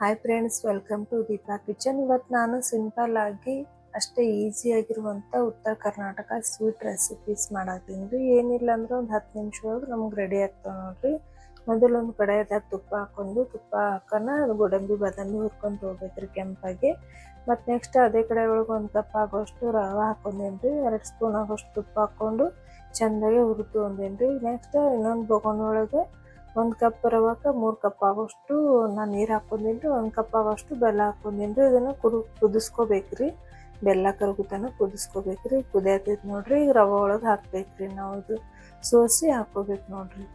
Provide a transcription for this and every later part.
Hi friends welcome to Deepa kitchen ಇವತ್ತು ನಾನು simple ಆಗಿ ಅಷ್ಟೇ ಈಸಿ ಆಗಿರುವಂಥ ಉತ್ತರ ಕರ್ನಾಟಕ ಸ್ವೀಟ್ ರೆಸಿಪೀಸ್ ಮಾಡತ್ತೀನಿ ರೀ. ಏನಿಲ್ಲ ಅಂದ್ರೆ ಒಂದು ಹತ್ತು ನಿಮಿಷ ಒಳಗೆ ನಮ್ಗೆ ರೆಡಿ ಆಗ್ತಾವೆ ನೋಡ್ರಿ. ಮೊದಲೊಂದು ಕಡೆ ಕಡೆಯದಾಗ ತುಪ್ಪ ಹಾಕೊಂಡು ತುಪ್ಪ ಹಾಕೋಣ ಅದು ಗೋಡಂಬಿ, ಬಾದಾಮಿ ಹುರ್ಕೊಂಡು ಹೋಗ್ಬೇಕ್ರಿ ಕೆಂಪಾಗಿ. ಮತ್ತು ನೆಕ್ಸ್ಟ್ ಅದೇ ಕಡೆ ಒಳಗೆ ಒಂದು ಕಪ್ ಆಗೋಷ್ಟು ರವೆ ಹಾಕೊಂಡೇನ್ರಿ ಎರಡು ಸ್ಪೂನ್ ಆಗೋಷ್ಟು ತುಪ್ಪ ಹಾಕ್ಕೊಂಡು ಚೆಂದಾಗಿ ಹುರಿದು ಒಂದೇನಿ ರೀ. ನೆಕ್ಸ್ಟ್ ಇನ್ನೊಂದು ಬೊಗೋನ್ ಒಳಗೆ ಒಂದು ಕಪ್ ರವಕ್ಕೆ ಮೂರು ಕಪ್ ಆಗೋಷ್ಟು ನಾನು ನೀರು ಹಾಕೊಂಡಿನಿ ರೀ ಒಂದು ಕಪ್ ಆಗೋಷ್ಟು ಬೆಲ್ಲ ಹಾಕೊಂಡಿನಿ ರೀ ಇದನ್ನು ಕುರು ಕುದಿಸ್ಕೋಬೇಕ್ರಿ. ಬೆಲ್ಲ ಕರಗುತನ ಕುದಿಸ್ಕೋಬೇಕ್ರಿ. ಕುದಿಯತೈತಿ ನೋಡ್ರಿ ಈಗ ರವೆ ಒಳಗೆ ಹಾಕ್ಬೇಕ್ರಿ ನಾವು ಇದು. ಸೋಸಿ ಹಾಕೋಬೇಕು ನೋಡ್ರಿ.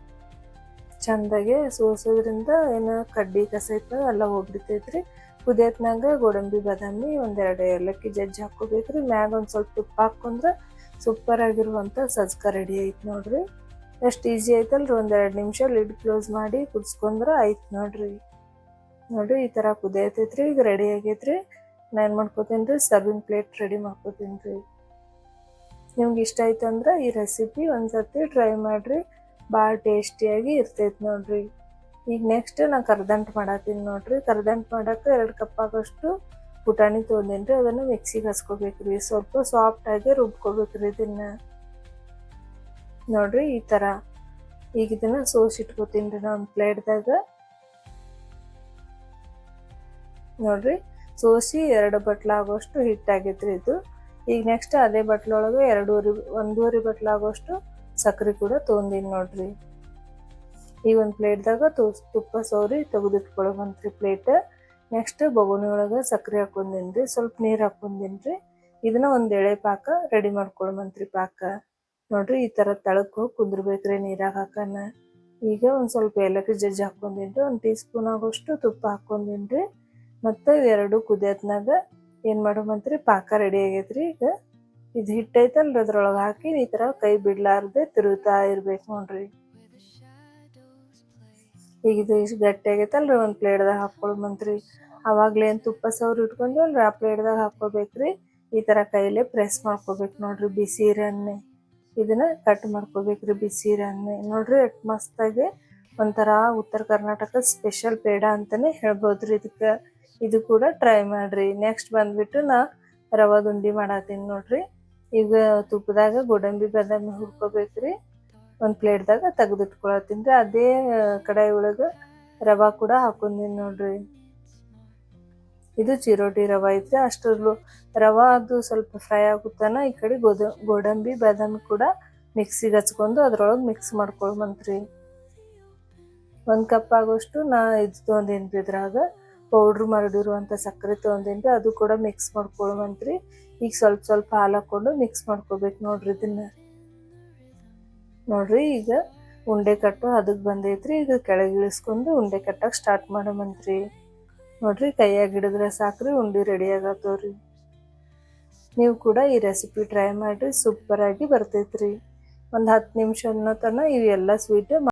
ಚಂದಾಗೆ ಸೋಸೋದ್ರಿಂದ ಏನು ಕಡ್ಡಿ ಕಸ ಐತದ ಎಲ್ಲ ಹೋಗ್ಬಿಡ್ತೈತ್ರಿ. ಕುದಿಯತ್ನಾಗ ಗೋಡಂಬಿ, ಬಾದಾಮಿ ಒಂದೆರಡು ಏಲಕ್ಕಿ ಜಜ್ಜಿ ಹಾಕೋಬೇಕ್ರಿ ಮ್ಯಾಗ ಒಂದು ಸ್ವಲ್ಪ ತುಪ್ಪ ಹಾಕೊಂಡ್ರೆ ಸೂಪರ್ ಆಗಿರುವಂಥ ಸಜ್ಕ ರೆಡಿ ಐತೆ ನೋಡ್ರಿ. ಎಷ್ಟು ಈಸಿ ಆಯ್ತಲ್ರಿ ಒಂದೆರಡು ನಿಮಿಷ ಲಿಡ್ ಕ್ಲೋಸ್ ಮಾಡಿ ಕುದಿಸ್ಕೊಂಡ್ರೆ ಆಯ್ತು ನೋಡ್ರಿ. ನೋಡ್ರಿ, ಈ ಥರ ಕುದಿಯತೈತ್ರಿ ಈಗ ರೆಡಿ ಆಗೈತ್ರಿ. ನಾನು ಏನು ಮಾಡ್ಕೋತೀನಿ ರೀ ಸರ್ವಿಂಗ್ ಪ್ಲೇಟ್ ರೆಡಿ ಮಾಡ್ಕೋತೀನಿ ರೀ ನಿಮ್ಗೆ ಇಷ್ಟ ಆಯ್ತು ಅಂದ್ರೆ ಈ ರೆಸಿಪಿ ಒಂದ್ಸತಿ ಟ್ರೈ ಮಾಡಿರಿ. ಭಾಳ ಟೇಸ್ಟಿಯಾಗಿ ಇರ್ತೈತೆ ನೋಡ್ರಿ. ಈಗ ನೆಕ್ಸ್ಟ್ ನಾನು ಕರ್ದಂಟು ಮಾಡತ್ತೀನಿ ನೋಡ್ರಿ. ಕರ್ದಂಟು ಮಾಡಕ್ಕೆ ಎರಡು ಕಪ್ ಆಗೋಷ್ಟು ಪುಟಾಣಿ ತೊಗೊಂಡೇನಿ ರೀ ಅದನ್ನು ಮಿಕ್ಸಿಗೆ ಹಚ್ಕೋಬೇಕ್ರಿ. ಸ್ವಲ್ಪ ಸಾಫ್ಟಾಗಿ ರುಬ್ಕೋಬೇಕ್ರಿ ಇದನ್ನ. ನೋಡ್ರಿ ಈ ಥರ ಈಗ ಇದನ್ನ ಸೋಸಿ ಇಟ್ಕೋತೀನಿ ರೀ ನಾನು ಪ್ಲೇಟ್ದಾಗ ನೋಡ್ರಿ ಸೋಸಿ ಎರಡು ಬಟ್ಲಾಗೋಷ್ಟು ಹಿಟ್ಟಾಗೈತ್ರಿ ಇದು. ಈಗ ನೆಕ್ಸ್ಟ್ ಅದೇ ಬಟ್ಲೊಳಗೆ ಎರಡೂವರೆ, ಒಂದೂವರೆ ಬಟ್ಲಾಗೋಷ್ಟು ಸಕ್ಕರೆ ಕೂಡ ತೊಗೊಂಡಿನಿ ನೋಡ್ರಿ. ಈಗ ಒಂದು ಪ್ಲೇಟ್ದಾಗ ತುಪ್ಪ ಸೌರಿ ತೆಗೆದಿಟ್ಕೊಳಗಂತ್ರಿ ಪ್ಲೇಟ್ ನೆಕ್ಸ್ಟ್ ಬೊಗುಣಿ ಒಳಗೆ ಸಕ್ಕರೆ ಹಾಕೊಂಡಿನ್ರಿ, ಸ್ವಲ್ಪ ನೀರು ಹಾಕೊಂಡಿನ್ರಿ. ಇದನ್ನ ಒಂದು ಎಳೆ ಪಾಕ ರೆಡಿ ಮಾಡ್ಕೊಳಮಂತ್ರಿ ಪಾಕ. ನೋಡ್ರಿ ಈ ಥರ ತಳಕ್ಕೆ ಹೋಗಿ ಕುಂದ್ರಬೇಕ್ರಿ ನೀರಾಗ ಹಾಕನ. ಈಗ ಒಂದು ಸ್ವಲ್ಪ ಏಲಕ್ಕಿ ಜಜ್ಜಿ ಹಾಕೊಂದಿನಿ ರೀ ಒಂದು ಟೀ ಸ್ಪೂನ್ ಆಗೋಷ್ಟು ತುಪ್ಪ ಹಾಕ್ಕೊಂಡಿನ್ರಿ. ಮತ್ತು ಎರಡು ಕುದಿಯತ್ನಾಗ ಏನು ಮಾಡೋಮಂತ್ರಿ ಪಾಕ ರೆಡಿ ಆಗೈತ್ರಿ ಈಗ. ಇದು ಹಿಟ್ಟ ಐತಲ್ರಿ ಅದ್ರೊಳಗೆ ಹಾಕಿ ಈ ಥರ ಕೈ ಬಿಡ್ಲಾರ್ದೆ ತಿರುಗ್ತಾ ಇರ್ಬೇಕು ನೋಡ್ರಿ. ಈಗ ಇದು ಇಷ್ಟು ಗಟ್ಟಿ ಆಗೈತಲ್ರಿ ಒಂದು ಪ್ಲೇಟ್ದಾಗ ಹಾಕ್ಕೊಳ್ಮಂತ್ರಿ ಅವಾಗಲೇ ಏನು ತುಪ್ಪ ಸವ್ರು ಇಟ್ಕೊಂಡ್ವಲ್ರಿ ಆ ಪ್ಲೇಟ್ದಾಗ ಹಾಕ್ಕೋಬೇಕ್ರಿ ಈ ಥರ ಕೈಲೇ ಪ್ರೆಸ್ ಮಾಡ್ಕೋಬೇಕು ನೋಡ್ರಿ ಬಿಸಿ ಇರನ್ನೇ. ಇದನ್ನ ಕಟ್ ಮಾಡ್ಕೋಬೇಕ್ರಿ ಬಿಸಿ ಇರನ್ನೇ ನೋಡ್ರಿ ಎಷ್ಟು ಮಸ್ತಾಗಿ ಒಂಥರ ಉತ್ತರ ಕರ್ನಾಟಕ ಸ್ಪೆಷಲ್ ಪೇಡ ಅಂತಾನೆ ಹೇಳ್ಬೋದ್ರಿ ಇದಕ್ಕೆ. ಇದು ಕೂಡ ಟ್ರೈ ಮಾಡ್ರಿ. ನೆಕ್ಸ್ಟ್ ಬಂದ್ಬಿಟ್ಟು ನಾ ರವಾದ ಉಂಡಿ ಮಾಡತ್ತೀನಿ ನೋಡ್ರಿ. ಈಗ ತುಪ್ಪದಾಗ ಗೋಡಂಬಿ ಬಾದಾಮಿ ಹುರ್ಕೋಬೇಕ್ರಿ. ಒಂದು ಪ್ಲೇಟ್ದಾಗ ತೆಗೆದಿಟ್ಕೊಳತ್ತೀನಿ ರೀ. ಅದೇ ಕಡಾಯಿ ಒಳಗೆ ರವಾ ಕೂಡ ಹಾಕೊಂದಿನಿ ನೋಡ್ರಿ. ಇದು ಚಿರೋಟಿ ರವೆ ಐತ್ರಿ ಅಷ್ಟರಲ್ಲೂ ರವೆ ಅದು ಸ್ವಲ್ಪ ಫ್ರೈ ಆಗುತ್ತಾನ ಈ ಕಡೆ ಗೋದ, ಗೋಡಂಬಿ ಬಾದಾಮಿ ಕೂಡ ಮಿಕ್ಸಿಗೆ ಹಚ್ಕೊಂಡು ಅದ್ರೊಳಗೆ ಮಿಕ್ಸ್ ಮಾಡ್ಕೊಳ್ಮಂತ್ರಿ ಒಂದು ಕಪ್ ಆಗೋಷ್ಟು ನಾ ಇದು ತೊಗೊಂಡೇನಿ ಇದ್ರಾಗ? ಪೌಡ್ರ್ ಮರಡಿರುವಂಥ ಸಕ್ಕರೆ ತೊಗೊಂಡೇನಿ ಅದು ಕೂಡ ಮಿಕ್ಸ್ ಮಾಡ್ಕೊಳ್ಮಂತ್ರಿ ಈಗ ಸ್ವಲ್ಪ ಸ್ವಲ್ಪ ಹಾಲು ಹಾಕ್ಕೊಂಡು ಮಿಕ್ಸ್ ಮಾಡ್ಕೋಬೇಕು ನೋಡ್ರಿ ಇದನ್ನ. ನೋಡ್ರಿ ಈಗ ಉಂಡೆ ಕಟ್ಟು ಅದಕ್ಕೆ ಬಂದೈತ್ರಿ. ಈಗ ಕೆಳಗಿಳಿಸ್ಕೊಂಡು ಉಂಡೆ ಕಟ್ಟಕ್ಕೆ ಸ್ಟಾರ್ಟ್ ಮಾಡಮಂತ್ರಿ. ನೋಡ್ರಿ, ಕೈಯಾಗ ಹಿಡಿದ್ರೆ ಸಾಕ್ರಿ, ಉಂಡೆ ರೆಡಿ ಆಗತ್ತವ್ರಿ. ನೀವು ಕೂಡ ಈ ರೆಸಿಪಿ ಟ್ರೈ ಮಾಡಿರಿ ಸೂಪರಾಗಿ ಬರ್ತೈತ್ರಿ. ಒಂದು ಹತ್ತು ನಿಮಿಷ ಅನ್ನೋ ತನಕ ಇವೆಲ್ಲ ಸ್ವೀಟ್